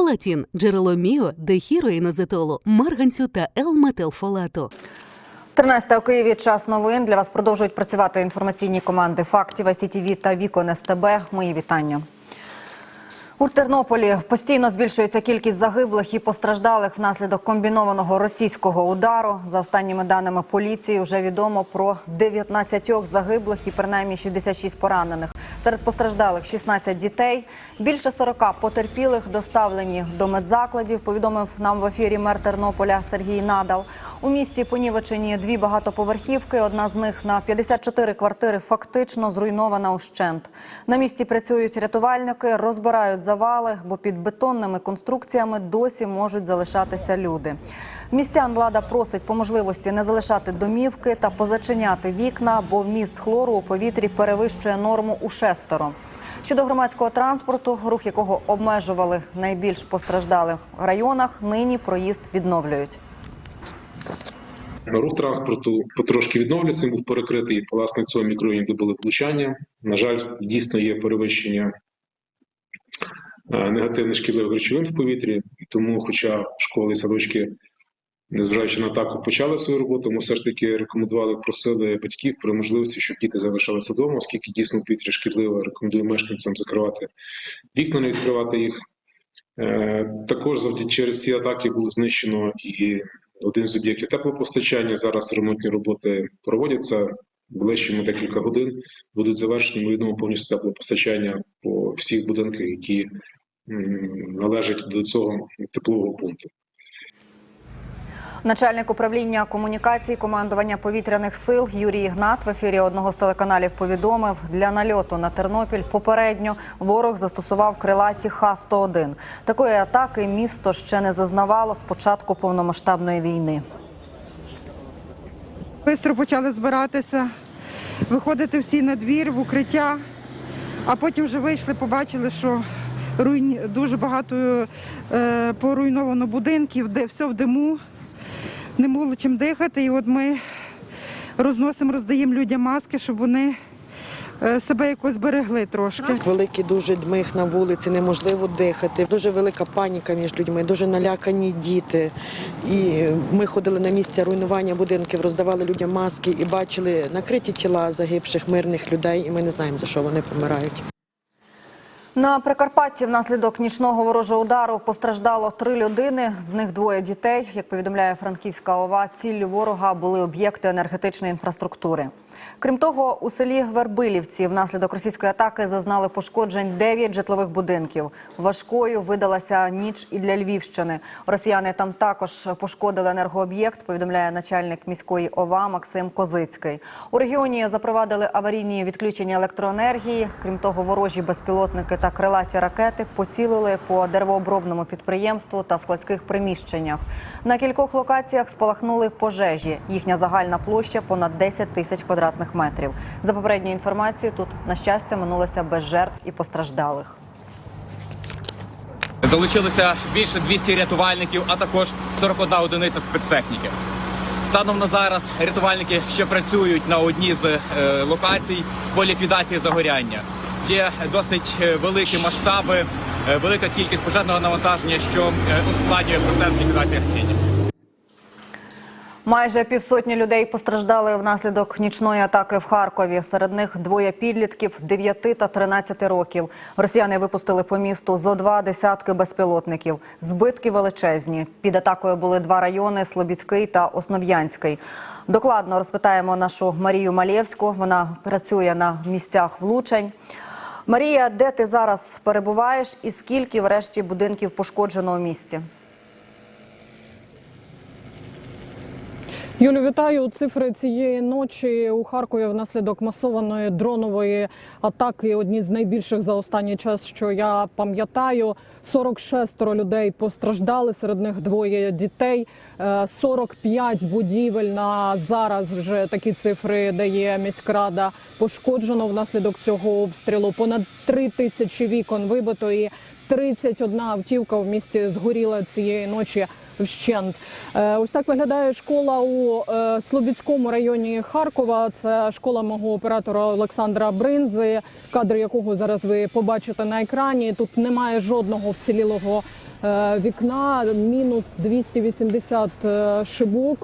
Фолатін – джерело міо, дехіроїнозетолу, марганцю та Л-метилфолату. 13 у Києві час новин. Для вас продовжують працювати інформаційні команди фактів СІТВ та Вікон СТБ. Мої вітання. У Тернополі постійно збільшується кількість загиблих і постраждалих внаслідок комбінованого російського удару. За останніми даними поліції, вже відомо про 19 загиблих і принаймні 66 поранених. Серед постраждалих 16 дітей. Більше 40 потерпілих доставлені до медзакладів. Повідомив нам в ефірі мер Тернополя Сергій Надал. У місті понівечені дві багатоповерхівки. Одна з них на 54 квартири фактично зруйнована ущент. На місці працюють рятувальники, розбирають завали, бо під бетонними конструкціями досі можуть залишатися люди. Містян влада просить по можливості не залишати домівки та позачиняти вікна, бо вміст хлору у повітрі перевищує норму у шестеро. Щодо громадського транспорту, рух якого обмежували найбільш постраждалих районах, нині проїзд відновлюють. Рух транспорту потрошки відновлюється, був перекритий. Власне, в цьому мікрорайоні де були влучання. На жаль, дійсно є перевищення негативних шкідливих речовин в повітрі, і тому, хоча школи і садочки, незважаючи на атаку, почали свою роботу, ми все ж таки рекомендували, просили батьків про можливості, щоб діти залишалися вдома, оскільки дійсно повітря шкідливе, рекомендую мешканцям закривати вікна, не відкривати їх. Е, Також завдяки через ці атаки було знищено і один з об'єктів теплопостачання. Зараз ремонтні роботи проводяться. Ближчими декілька годин будуть завершені. Ми відомо повністю теплопостачання по всіх будинках, які м, належать до цього теплового пункту. Начальник управління комунікацій командування повітряних сил Юрій Ігнат в ефірі одного з телеканалів повідомив, для нальоту на Тернопіль попередньо ворог застосував крилаті Х-101. Такої атаки місто ще не зазнавало з початку повномасштабної війни. Бистро почали збиратися, виходити всі на двір, в укриття, а потім вже вийшли, побачили, що руйні... дуже багато е, поруйновано будинків, де все в диму, не було чим дихати. І от ми розносимо, роздаємо людям маски, щоб вони е, себе якось берегли трошки. Великий дуже дмих на вулиці, неможливо дихати. Дуже велика паніка між людьми, дуже налякані діти. І ми ходили на місця руйнування будинків, роздавали людям маски і бачили накриті тіла загибших мирних людей, і ми не знаємо, за що вони помирають. На Прикарпатті внаслідок нічного ворожого удару постраждало три людини, з них двоє дітей. Як повідомляє Франківська ОВА, ціллю ворога були об'єкти енергетичної інфраструктури. Крім того, у селі Вербилівці внаслідок російської атаки зазнали пошкоджень 9 житлових будинків. Важкою видалася ніч і для Львівщини. Росіяни там також пошкодили енергооб'єкт. Повідомляє начальник міської ОВА Максим Козицький. У регіоні запровадили аварійні відключення електроенергії. Крім того, ворожі безпілотники та крилаті ракети поцілили по деревообробному підприємству та складських приміщеннях. На кількох локаціях спалахнули пожежі. Їхня загальна площа понад 10 тисяч квадратних метрів. За попередньою інформацією, тут на щастя минулося без жертв і постраждалих. Залучилося більше 200 рятувальників, а також 41 одиниця спецтехніки. Станом на зараз рятувальники ще працюють на одній з е, локацій по ліквідації загоряння. Є досить е, великі масштаби, е, велика кількість пожежного навантаження, що е, ускладнює процес ліквідації гасіння. Майже півсотні людей постраждали внаслідок нічної атаки в Харкові. Серед них двоє підлітків 9 та 13 років. Росіяни випустили по місту зо два десятки безпілотників. Збитки величезні. Під атакою були два райони Слобідський та Основ'янський. Докладно розпитаємо нашу Марію Малєвську. Вона працює на місцях влучень. Марія, де ти зараз перебуваєш і скільки врешті будинків пошкоджено у місті? Юлю, вітаю. Цифри цієї ночі у Харкові внаслідок масованої дронової атаки. Одні з найбільших за останній час, що я пам'ятаю. 46 людей постраждали. Серед них двоє дітей. Е, 45 будівель на зараз. Вже такі цифри дає міськрада. Пошкоджено внаслідок цього обстрілу. Понад 3 тисячі вікон вибито і 31 автівка в місті згоріла цієї ночі вщент. Е, Ось так виглядає школа у е, Слобідському районі Харкова. Це школа мого оператора Олександра Бринзи, кадри якого зараз ви побачите на екрані. Тут немає жодного вцілілого е, вікна, мінус 280 е, шибок.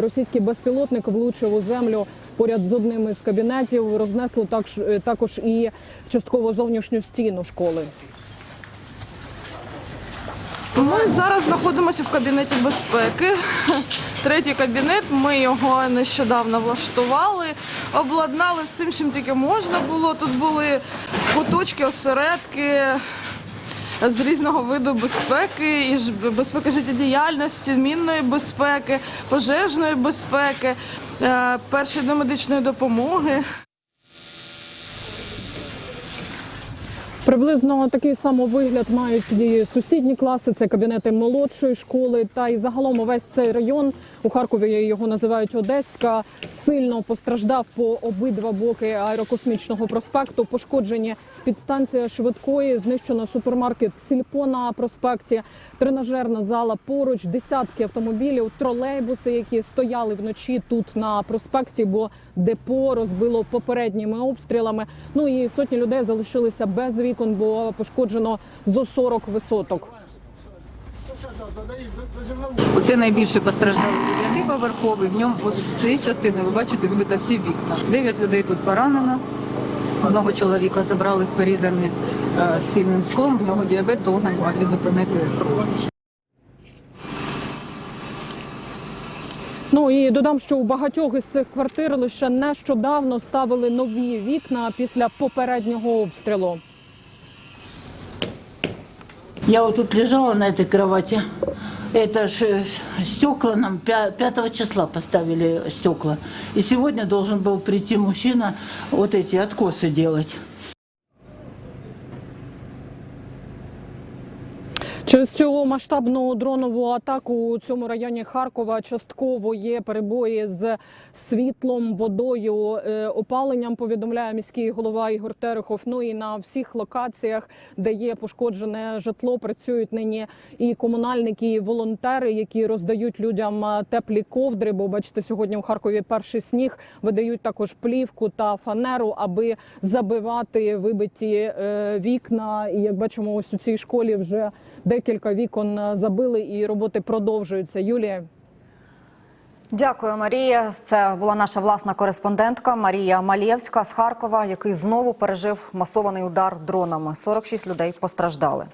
Російський безпілотник влучив у землю поряд з одним із кабінетів. Рознесло також і частково зовнішню стіну школи. Ми зараз знаходимося в кабінеті безпеки. Третій кабінет. Ми його нещодавно влаштували, обладнали всім, чим тільки можна було. Тут були куточки, осередки з різного виду безпеки, і безпеки життєдіяльності, мінної безпеки, пожежної безпеки, е, першої домедичної допомоги. Приблизно такий самовигляд мають і сусідні класи. Це кабінети молодшої школи. Та й загалом увесь цей район у Харкові його називають Одеська. Сильно постраждав по обидва боки аерокосмічного проспекту. Пошкоджені підстанція швидкої, знищено супермаркет Сільпо на проспекті, тренажерна зала поруч, десятки автомобілів, тролейбуси, які стояли вночі тут на проспекті, бо депо розбило попередніми обстрілами. Ну і сотні людей залишилися без вікон, бо пошкоджено зо 40 висоток. Оце найбільше постраждали дев'ятиповерховий. В ньому от з цієї частини ви бачите вибито всі вікна. Дев'ять людей тут поранено. Одного чоловіка забрали в порізані е, з сильним склом. В нього діабет, довго не могли зупинити кров. Ну і додам, що у багатьох із цих квартир лише нещодавно ставили нові вікна після попереднього обстрілу. Я вот тут лежала на этой кровати. Это ж э, стекла нам 5 числа поставили стекла. И сегодня должен был прийти мужчина вот эти откосы делать. Через цю масштабну дронову атаку у цьому районі Харкова частково є перебої з світлом, водою, е, опаленням. Повідомляє міський голова Ігор Терехов. Ну і на всіх локаціях, де є пошкоджене житло, працюють нині і комунальники, і волонтери, які роздають людям е, теплі ковдри. Бо бачите, сьогодні у Харкові перший сніг видають також плівку та фанеру, аби забивати вибиті е, вікна. І як бачимо, ось у цій школі вже декілька вікон е, забили, і роботи продовжуються. Юлія. Дякую, Марія. Це була наша власна кореспондентка Марія Малєвська з Харкова, який знову пережив масований удар дронами. 46 людей постраждали.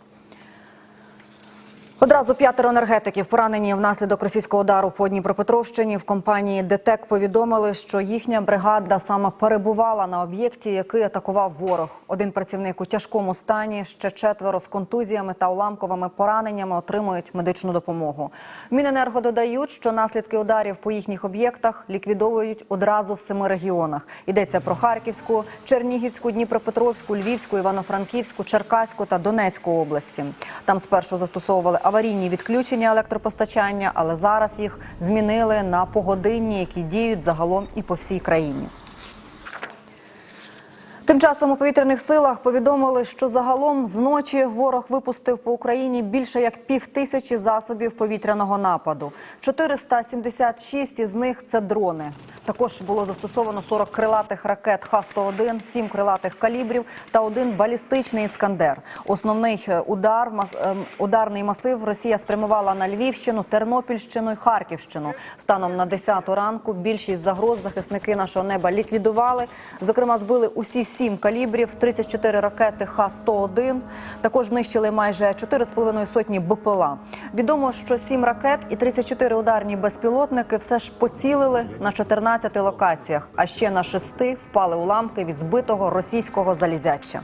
Одразу п'ятеро енергетиків поранені внаслідок російського удару по Дніпропетровщині. В компанії ДТЕК повідомили, що їхня бригада саме перебувала на об'єкті, який атакував ворог. Один працівник у тяжкому стані, ще четверо з контузіями та уламковими пораненнями отримують медичну допомогу. Міненерго додають, що наслідки ударів по їхніх об'єктах ліквідовують одразу в семи регіонах. Йдеться про Харківську, Чернігівську, Дніпропетровську, Львівську, Івано-Франківську, Черкаську та Донецьку області. Там спершу застосовували аварійні відключення електропостачання, але зараз їх змінили на погодинні, які діють загалом і по всій країні. Тим часом у повітряних силах повідомили, що загалом зночі ворог випустив по Україні більше як пів тисячі засобів повітряного нападу. 476 із них це дрони. Також було застосовано 40 крилатих ракет Х-101, 7 крилатих калібрів та один балістичний іскандер. Основний е, удар ем, ударний масив Росія спрямувала на Львівщину, Тернопільщину і Харківщину. Станом на 10 ранку більшість загроз захисники нашого неба ліквідували. Зокрема, збили усі сім калібрів, 34 ракети Х-101. Також знищили майже 4,5 сотні БПЛА. Відомо, що 7 ракет і 34 ударні безпілотники все ж поцілили на 14 локаціях, а ще на 6 впали уламки від збитого російського залізяча.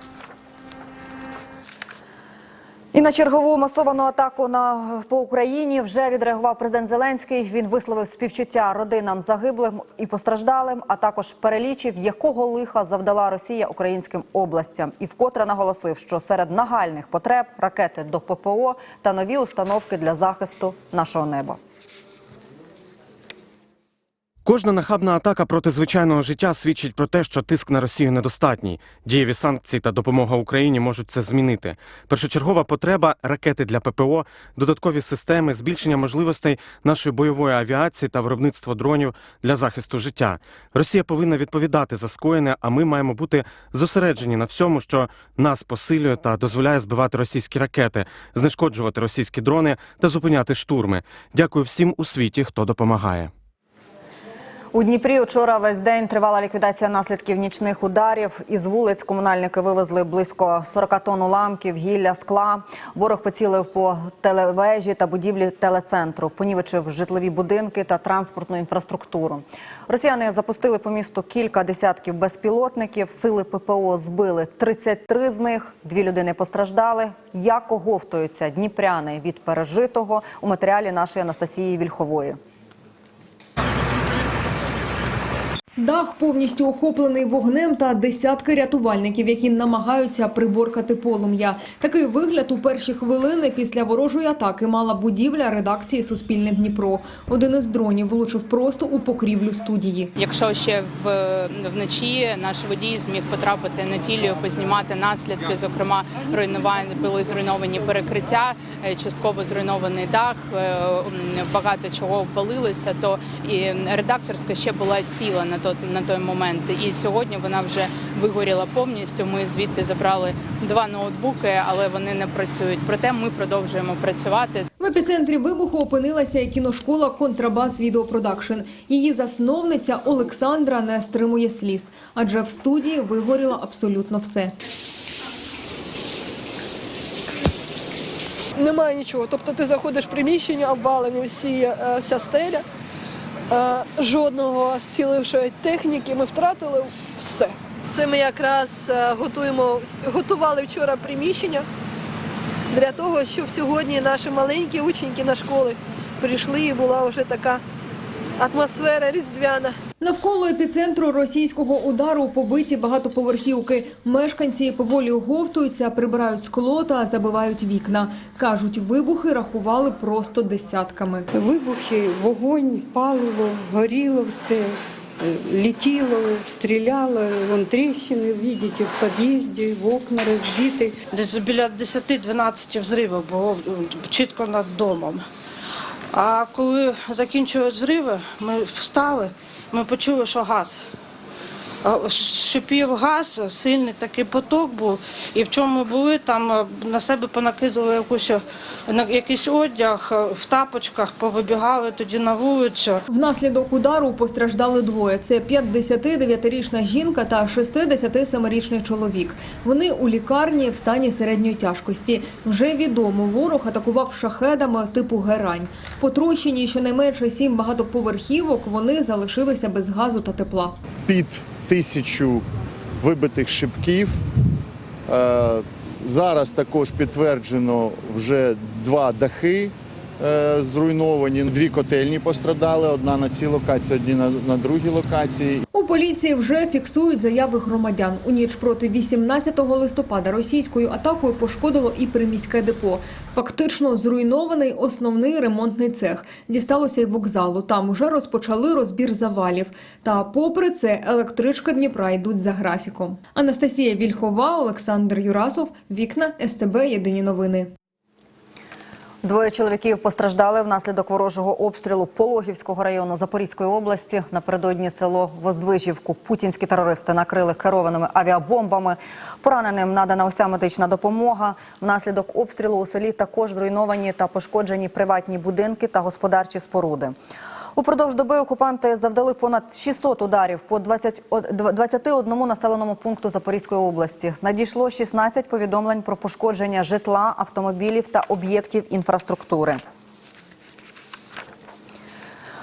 І на чергову масовану атаку на по Україні вже відреагував президент Зеленський. Він висловив співчуття родинам загиблим і постраждалим, а також перелічив, якого лиха завдала Росія українським областям, і вкотре наголосив, що серед нагальних потреб ракети до ППО та нові установки для захисту нашого неба. Кожна нахабна атака проти звичайного життя свідчить про те, що тиск на Росію недостатній. Дієві санкції та допомога Україні можуть це змінити. Першочергова потреба ракети для ППО, додаткові системи, збільшення можливостей нашої бойової авіації та виробництво дронів для захисту життя. Росія повинна відповідати за скоєне, а ми маємо бути зосереджені на всьому, що нас посилює та дозволяє збивати російські ракети, знешкоджувати російські дрони та зупиняти штурми. Дякую всім у світі, хто допомагає. У Дніпрі вчора весь день тривала ліквідація наслідків нічних ударів. Із вулиць комунальники вивезли близько 40 тонн уламків, гілля, скла. Ворог поцілив по телевежі та будівлі телецентру, понівечив житлові будинки та транспортну інфраструктуру. Росіяни запустили по місту кілька десятків безпілотників. Сили ППО збили 33 з них. Дві людини постраждали. Як оговтуються дніпряни від пережитого у матеріалі нашої Анастасії Вільхової. Дах повністю охоплений вогнем та десятки рятувальників, які намагаються приборкати полум'я. Такий вигляд у перші хвилини після ворожої атаки мала будівля редакції Суспільне Дніпро. Один із дронів влучив просто у покрівлю студії. Якщо ще вночі наш водій зміг потрапити на філію, познімати наслідки, зокрема руйнування були зруйновані перекриття, е, частково зруйнований дах, е, багато чого обвалилося, то і редакторська ще була ціла на той, на той момент. І сьогодні вона вже вигоріла повністю. Ми звідти забрали два ноутбуки, але вони не працюють. Проте ми продовжуємо працювати. В епіцентрі вибуху опинилася і кіношкола Контрабас Відеопродакшн. Її засновниця Олександра не стримує сліз, адже в студії вигоріло абсолютно все. Немає нічого. Тобто ти заходиш в приміщення, обвалені всі, е, вся стеля, жодного зцілившої техніки. Ми втратили все. Це ми якраз е, готуємо, готували вчора приміщення для того, щоб сьогодні наші маленькі ученьки на школи прийшли і була вже така атмосфера різдвяна. Навколо епіцентру російського удару побиті багатоповерхівки. Мешканці поволі оговтуються, прибирають скло та забивають вікна. Кажуть, вибухи рахували просто десятками. Вибухи, вогонь, паливо, горіло все, летіло, стріляло, вон тріщини, бачите, в під'їзді, в окна розбиті. Десь біля 10-12 взривів було чітко над домом. А коли закінчують зриви, ми встали, ми почули, що газ. Шипів газ, сильний такий поток був. І в чому ми були, там е, на себе понакидали якусь, е, на- якийсь одяг, е, в тапочках повибігали тоді на вулицю. Внаслідок удару постраждали двоє. Це 59-річна жінка та 67-річний чоловік. Вони у лікарні в стані середньої тяжкості. Вже відомо, ворог атакував шахедами типу герань. Потрощені щонайменше сім багатоповерхівок. Вони залишилися без газу та тепла. під тисячу вибитих шибків. Е, Зараз також підтверджено вже два дахи зруйновані, дві котельні пострадали, одна на цій локації, одні на, на другій локації. У поліції вже фіксують заяви громадян. У ніч проти 18 листопада російською атакою пошкодило і приміське депо. Фактично зруйнований основний ремонтний цех. Дісталося й вокзалу. Там уже розпочали розбір завалів. Та попри це електричка Дніпра йдуть за графіком. Анастасія Вільхова, Олександр Юрасов, Вікна СТБ. Єдині новини. Двоє чоловіків постраждали внаслідок ворожого обстрілу Пологівського району Запорізької області. Напередодні село Воздвижівку путінські терористи накрили керованими авіабомбами. Пораненим надана уся медична допомога. Внаслідок обстрілу у селі також зруйновані та пошкоджені приватні будинки та господарчі споруди. Упродовж доби окупанти завдали понад 600 ударів по 20 о- дв- 21 населеному пункту Запорізької області. Надійшло 16 повідомлень про пошкодження житла, автомобілів та об'єктів інфраструктури.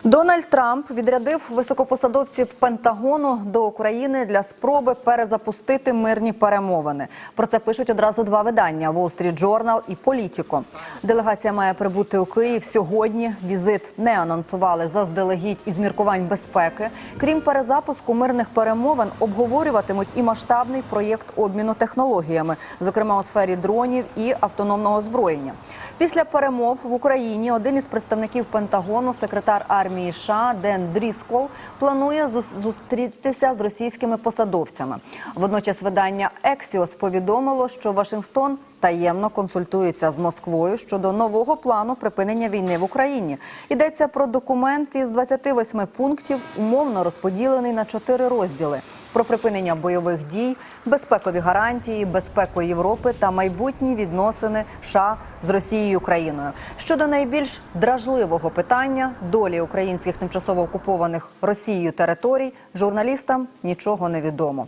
Дональд Трамп відрядив високопосадовців Пентагону до України для спроби перезапустити мирні перемовини. Про це пишуть одразу два видання: Wall Street Journal і Політіко. Делегація має прибути у Київ сьогодні. Візит не анонсували заздалегідь із міркувань безпеки. Крім перезапуску мирних перемовин, обговорюватимуть і масштабний проєкт обміну технологіями, зокрема у сфері дронів і автономного озброєння. Після перемов в Україні один із представників Пентагону, секретар армії армії США Ден Дріскол планує зус- зустрітися з російськими посадовцями. Водночас видання Ексіос повідомило, що Вашингтон таємно консультується з Москвою щодо нового плану припинення війни в Україні. Йдеться про документ із 28 пунктів, умовно розподілений на чотири розділи: про припинення бойових дій, безпекові гарантії, безпеку Європи та майбутні відносини США з Росією і Україною. Щодо найбільш дражливого питання долі українських тимчасово окупованих Росією територій, журналістам нічого не відомо.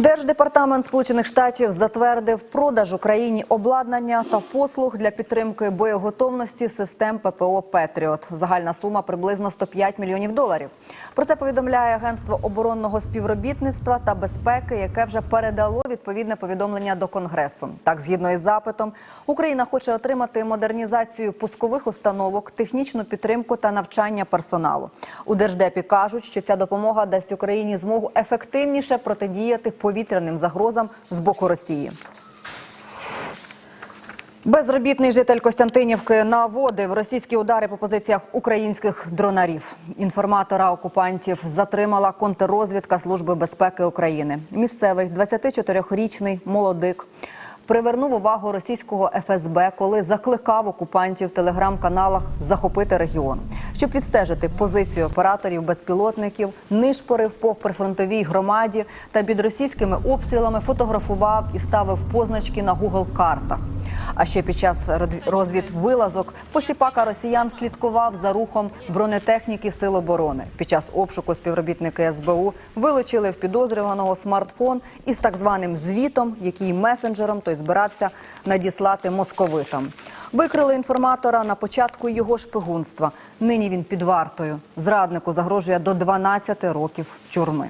Держдепартамент Сполучених Штатів затвердив продаж Україні обладнання та послуг для підтримки боєготовності систем ППО Петріот. Загальна сума приблизно 105 мільйонів доларів. Про це повідомляє Агентство оборонного співробітництва та безпеки, яке вже передало відповідне повідомлення до Конгресу. Так, згідно із запитом, Україна хоче отримати модернізацію пускових установок, технічну підтримку та навчання персоналу. У держдепі кажуть, що ця допомога дасть Україні змогу ефективніше протидіяти повітряним загрозам з боку Росії. Безробітний житель Костянтинівки наводив російські удари по позиціях українських дронарів. Інформатора окупантів затримала контррозвідка Служби безпеки України. Місцевий 24-річний молодик привернув увагу російського ФСБ, коли закликав окупантів в телеграм-каналах захопити регіон. Щоб відстежити позицію операторів безпілотників, нишпорив по прифронтовій громаді та під російськими обстрілами фотографував і ставив позначки на Google-картах. А ще під час розвідвилазок посіпака росіян слідкував за рухом бронетехніки Сил оборони. Під час обшуку співробітники СБУ вилучили в підозрюваного смартфон із так званим звітом, який месенджером той збирався надіслати московитам. Викрили інформатора на початку його шпигунства. Нині він під вартою. Зраднику загрожує до 12 років тюрми.